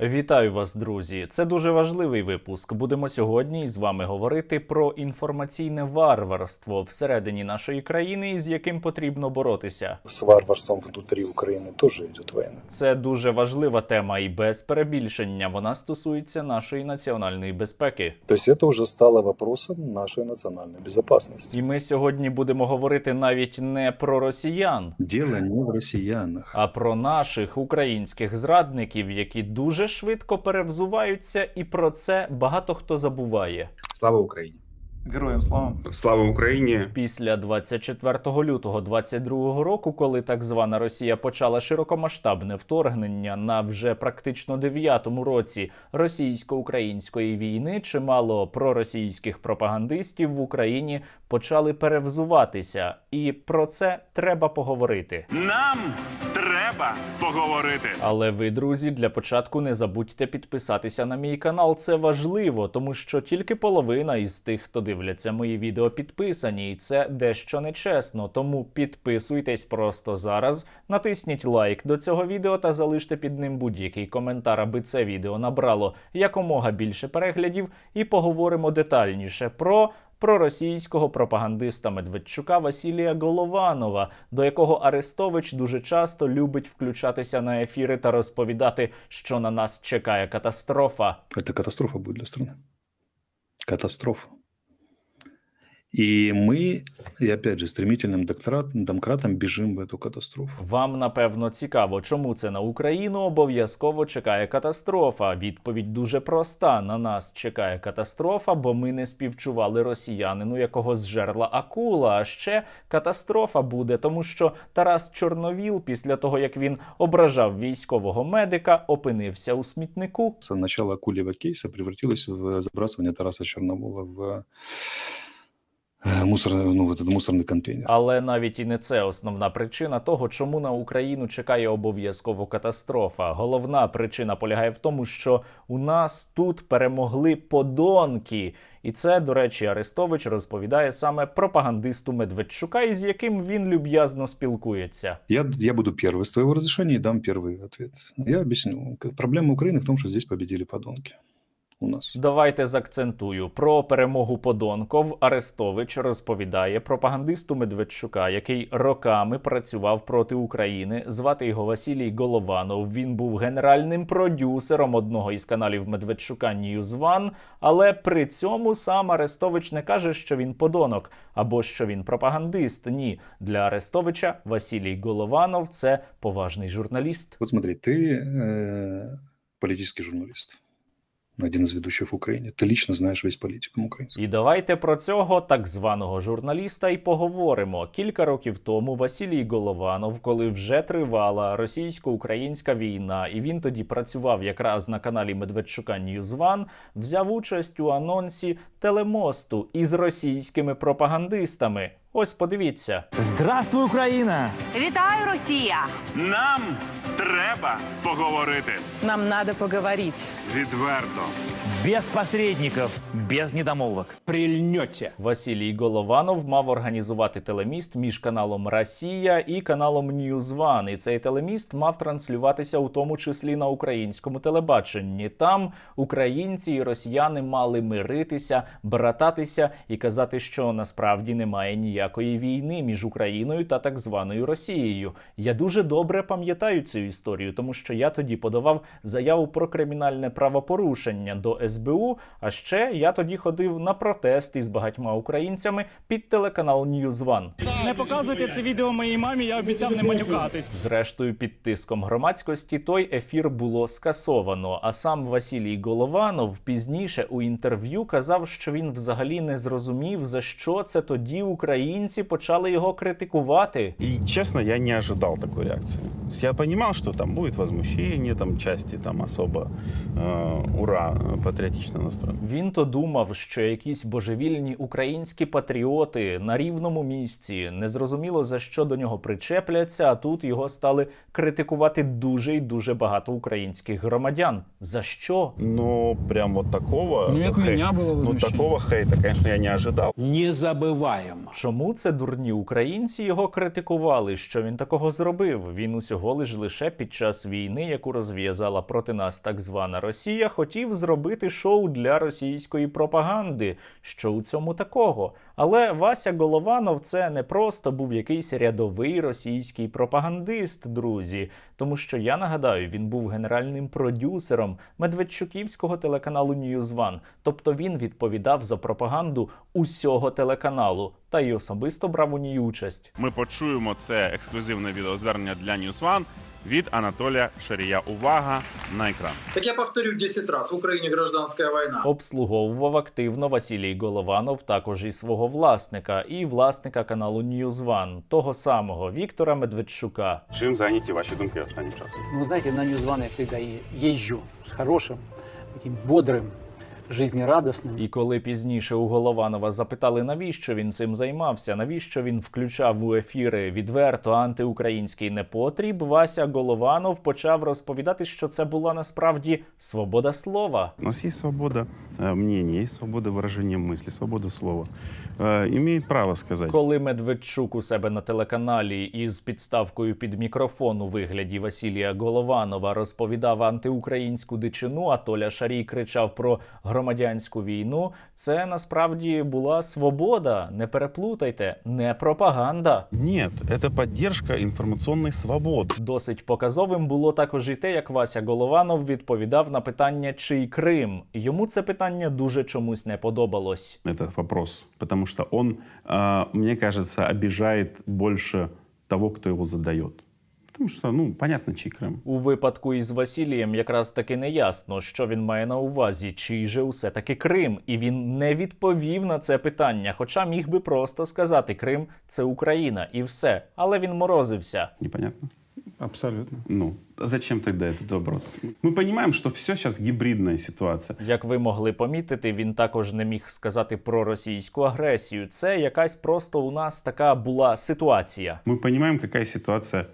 Вітаю вас, друзі! Це дуже важливий випуск. Будемо сьогодні з вами говорити про інформаційне варварство всередині нашої країни, із яким потрібно боротися. С варварством внутри Украины тоже идет война. Це дуже важлива тема, і без перебільшення вона стосується нашої національної безпеки. То есть это уже стало вопросом нашей национальной безопасности. І ми сьогодні будемо говорити навіть не про росіян, Дело не в россиянах. а про наших українських зрадників, які дуже швидко перевзуваються, і про це багато хто забуває. Слава Украине. Героям слава. Слава Україні! Після 24 лютого 22 року, коли так звана Росія почала широкомасштабне вторгнення на вже практично дев'ятому році російсько-української війни, чимало проросійських пропагандистів в Україні почали перевзуватися, і про це треба поговорити. Нам треба поговорити. Але ви, друзі, для початку не забудьте підписатися на мій канал. Це важливо, тому що тільки половина із тих, хто дивляться мої відео, підписані, і це дещо нечесно. Тому підписуйтесь просто зараз, натисніть лайк до цього відео та залиште під ним будь-який коментар, аби це відео набрало якомога більше переглядів, і поговоримо детальніше про. Проросійського пропагандиста Медведчука Василія Голованова, до якого Арестович дуже часто любить включатися на ефіри та розповідати, що на нас чекає катастрофа. Це катастрофа буде для країни. Катастрофа. И мы, и опять же, стремительным докторат- домкратом бежим в эту катастрофу. Вам напевно цікаво, чому це на Україну обов'язково чекає катастрофа. Відповідь дуже проста: на нас чекає катастрофа, бо ми не співчували росіянину, якого зжерла акула. А ще катастрофа буде, тому що Тарас Чорновіл, після того як він ображав військового медика, опинився у смітнику. С начала акульего кейса превратилось в забрасывание Тараса Черновола в э, мусор, ну, в этот мусорный контейнер. Але навіть і не це основна причина того, чому на Україну чекає обов'язково катастрофа. Головна причина полягає в тому, що у нас тут перемогли подонки. І це, до речі, Арестович розповідає саме пропагандисту Медведчука, із яким він люб'язно спілкується. Я, я буду первый с твоего разрешения и дам первый ответ. Я объясню. К- Проблема Украины в том, что здесь победили подонки. У нас. Давайте закцентую про перемогу подонков. Арестович розповідає пропагандисту Медведчука, який роками працював проти України. Звати його Василій Голованов. Він був генеральним продюсером одного із каналів Медведчука News One, але при цьому сам Арестович не каже, що він подонок або що він пропагандист. Ні, для Арестовича Василій Голованов це поважний журналіст. Вот смотри, ты э, политический журналист, один из ведущих в Украине. Ты лично знаешь весь политикум украинский. І давайте про цього так званого журналіста і поговоримо. Кілька років тому Василій Голованов, коли вже тривала російсько-українська війна, і він тоді працював якраз на каналі Медведчука News взяв участь у анонсі телемосту із російськими пропагандистами. Ось подивіться. Здравствуй, Україна! Вітаю, Росія! Нам треба поговорити Нам надо поговорити. відверто. Без посредников, без недомолвок. Прильнете. Василій Голованов мав організувати телеміст між каналом Росія і каналом One. І цей телеміст мав транслюватися у тому числі на українському телебаченні. Там українці і росіяни мали миритися, брататися і казати, що насправді немає ніякої війни між Україною та так званою Росією. Я дуже добре пам'ятаю цю історію, тому що я тоді подавав заяву про кримінальне правопорушення до СБУ. А ще я тоді ходив на протести з багатьма українцями під телеканал News One. Не показуйте це відео моїй мамі, я обіцяв не матюкатись. Зрештою, під тиском громадськості той ефір було скасовано. А сам Василій Голованов пізніше у інтерв'ю казав, що він взагалі не зрозумів, за що це тоді українці почали його критикувати И честно, я не ожидал такой реакции. То есть Я понимал, что там будет возмущение, там части там особо э, ура э, патриотично настроены. Він то думав, що якісь божевільні українські патріоти на рівному місці незрозуміло за що до нього причепляться. А тут його стали критикувати дуже і дуже багато українських громадян. За що? Но прям вот такого Ну, и от хей- меня было ну, возмущение. такого хейта, конечно, я не ожидал. Не забываем. Чому це дурні українці його критикували? Що він такого зробив? Він усього лиш лише під час війни, яку розв'язала проти нас так звана Росія, хотів зробити шоу для російської пропаганди. Що у цьому такого? Але Вася Голованов це не просто був якийсь рядовий російський пропагандист, друзі. Тому що я нагадаю, він був генеральним продюсером медведчуківського телеканалу Ньюзван. Тобто він відповідав за пропаганду усього телеканалу та й особисто брав у ній участь. Ми почуємо це ексклюзивне відеозвернення для One від Анатолія Шарія. Увага на екран. Так я повторю 10 раз. В Украине гражданская война. Обслуговував активно Василій Голованов також і свого власника, і власника каналу Ньюзван, того самого Віктора Медведчука. Чим зайняті ваші думки останнім часом? Ну, вы знаете, на Ньюзван я всегда е- езжу с хорошим, таким бодрым, жизнерадостным. І коли пізніше у Голованова запитали, навіщо він цим займався, навіщо він включав у ефіри відверто антиукраїнський непотріб, Вася Голованов почав розповідати, що це була насправді свобода слова. У нас есть свобода э, мнения, есть свобода выражения мысли, свобода слова. Э, Имеет право сказать. Коли Медведчук у себе на телеканалі із підставкою під мікрофон у вигляді Василія Голованова розповідав антиукраїнську дичину, а Толя Шарій кричав про громадянську війну, це насправді була свобода. Не переплутайте, не пропаганда. Нет, это поддержка информационной свободы. Досить показовим було також і те, як Вася Голованов відповідав на питання, чий Крим. Йому це питання дуже чомусь не подобалось. Этот вопрос, потому что он, э, мне кажется, обижает больше того, кто его задает. Потому что, ну, понятно, чей Крым. У випадку із Василієм якраз таки не ясно, що він має на увазі, чий же усе таки Крим, і він не відповів на це питання, хоча міг би просто сказати Крим це Україна і все. Але він морозився. Непонятно? Абсолютно. Ну, а зачем тогда этот вопрос? Мы понимаем, что все сейчас гибридная ситуация. Як ви могли помітити, він також не міг сказати про російську агресію. Це якась просто у нас така була ситуація. Мы понимаем, какая ситуация на-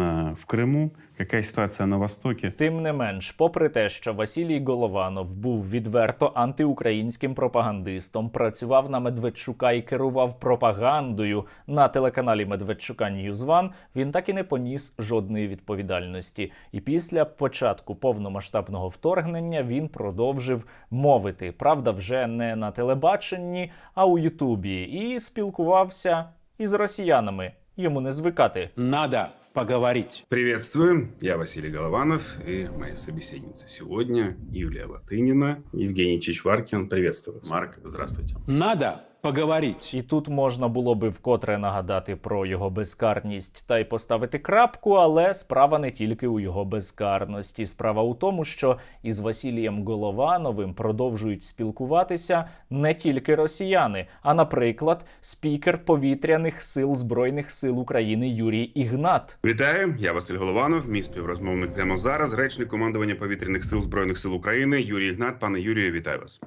в Крыму, какая ситуация на Востоке. Тим не менш, попри те, що Василій Голованов був відверто антиукраїнським пропагандистом, працював на Медведчука і керував пропагандою на телеканалі Медведчука Ньюзван, він так і не поніс жодної відповідальності. І після початку повномасштабного вторгнення він продовжив мовити. Правда, вже не на телебаченні, а у Ютубі, і спілкувався із росіянами. Йому не звикати. Надо поговорить. Приветствую, я Василий Голованов и моя собеседница сегодня Юлия Латынина, Евгений Чичваркин. Приветствую. вас. Марк, здравствуйте. Надо поговорить. І тут можна було би вкотре нагадати про його безкарність та й поставити крапку, але справа не тільки у його безкарності. Справа у тому, що із Василієм Головановим продовжують спілкуватися не тільки росіяни, а, наприклад, спікер повітряних сил Збройних сил України Юрій Ігнат. Вітаю, я Василь Голованов, мій співрозмовник прямо зараз, речник командування повітряних сил Збройних сил України Юрій Ігнат. Пане Юрію, вітаю вас.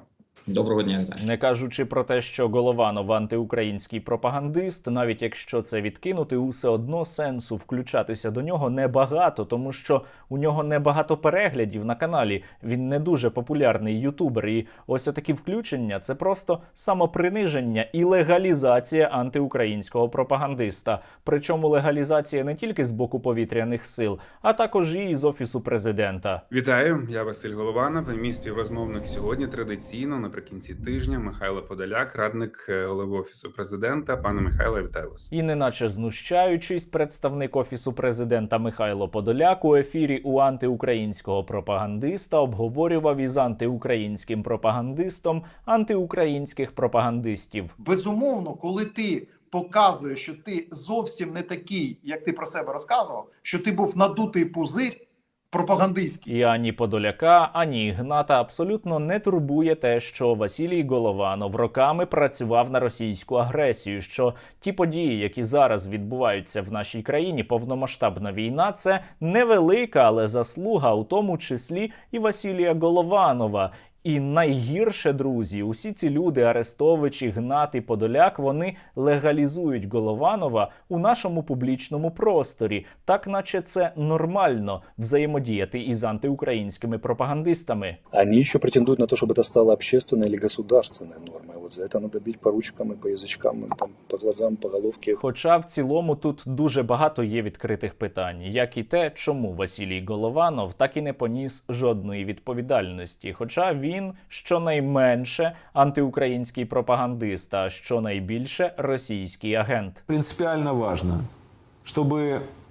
Доброго дня. Не кажучи про те, що Голованов антиукраїнський пропагандист, навіть якщо це відкинути, усе одно сенсу включатися до нього небагато, тому що у нього небагато переглядів на каналі. Він не дуже популярний ютубер. І ось такі включення це просто самоприниження і легалізація антиукраїнського пропагандиста. Причому легалізація не тільки з боку повітряних сил, а також і з офісу президента. Вітаю, я Василь Голованов. Мій співрозмовник сьогодні традиційно наприкінці тижня Михайло Подоляк, радник е, голови офісу президента. Пане Михайло, вітаю вас. І неначе знущаючись, представник офісу президента Михайло Подоляк у ефірі у антиукраїнського пропагандиста обговорював із антиукраїнським пропагандистом антиукраїнських пропагандистів. Безумовно, коли ти показуєш, що ти зовсім не такий, як ти про себе розказував, що ти був надутий пузир пропагандистський. І ані Подоляка, ані Ігната абсолютно не турбує те, що Василій Голованов роками працював на російську агресію. Що ті події, які зараз відбуваються в нашій країні, повномасштабна війна, це невелика, але заслуга, у тому числі і Василія Голованова. І найгірше, друзі, усі ці люди, Арестович, Ігнат і Подоляк, вони легалізують Голованова у нашому публічному просторі, так наче це нормально взаємодіяти із антиукраїнськими пропагандистами. Они еще претендуют на то, чтобы это стало общественной или государственной нормой. Вот Вот за это надо бить по ручкам и по язычкам, и там, по глазам, по головке. Хоча в цілому тут дуже багато є відкритих питань, як і те, чому Василій Голованов так і не поніс жодної відповідальності. Хоча він щонайменше антиукраїнський пропагандист, а щонайбільше російський агент. Принципіально важливо, щоб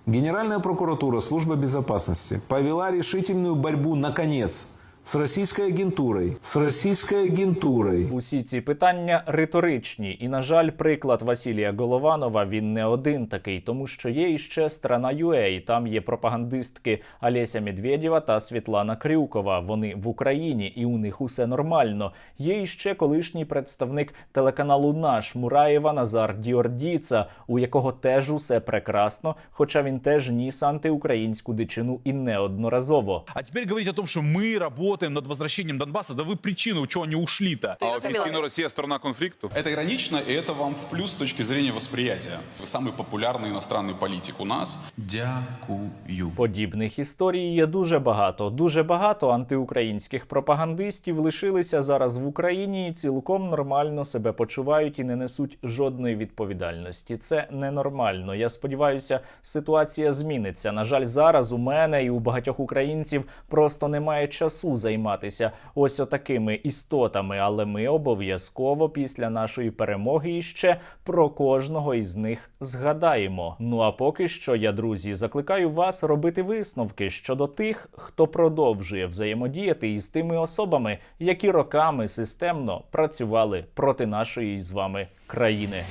Генеральная прокуратура, служба безопасности повела решительную борьбу, наконец, с российской агентурой. С российской агентурой. Усі ці питання риторичні, і на жаль, приклад Василія Голованова він не один такий, тому що є іще страна UA, Там є пропагандистки Олеся Медведєва та Світлана Крюкова. Вони в Україні, і у них усе нормально. Є іще колишній представник телеканалу Наш Мураєва Назар Діордіца, у якого теж усе прекрасно, хоча він теж ніс антиукраїнську дичину і неодноразово. А теперь говорить о том, что мы работаем над возвращением Донбасса, да вы причину, чего они ушли-то. А официально Россия сторона конфликту? Это иронично, и это вам в плюс с точки зрения восприятия. Вы самый популярный иностранный политик у нас. Дякую. Подібних історій є дуже багато. Дуже багато антиукраїнських пропагандистів лишилися зараз в Україні і цілком нормально себе почувають і не несуть жодної відповідальності. Це ненормально. Я сподіваюся, ситуація зміниться. На жаль, зараз у мене і у багатьох українців просто немає часу займатися ось отакими істотами. Але ми обов'язково після нашої перемоги іще про кожного із них згадаємо. Ну а поки що я, друзі, закликаю вас робити висновки щодо тих, хто продовжує взаємодіяти із тими особами, які роками системно працювали проти нашої з вами країни.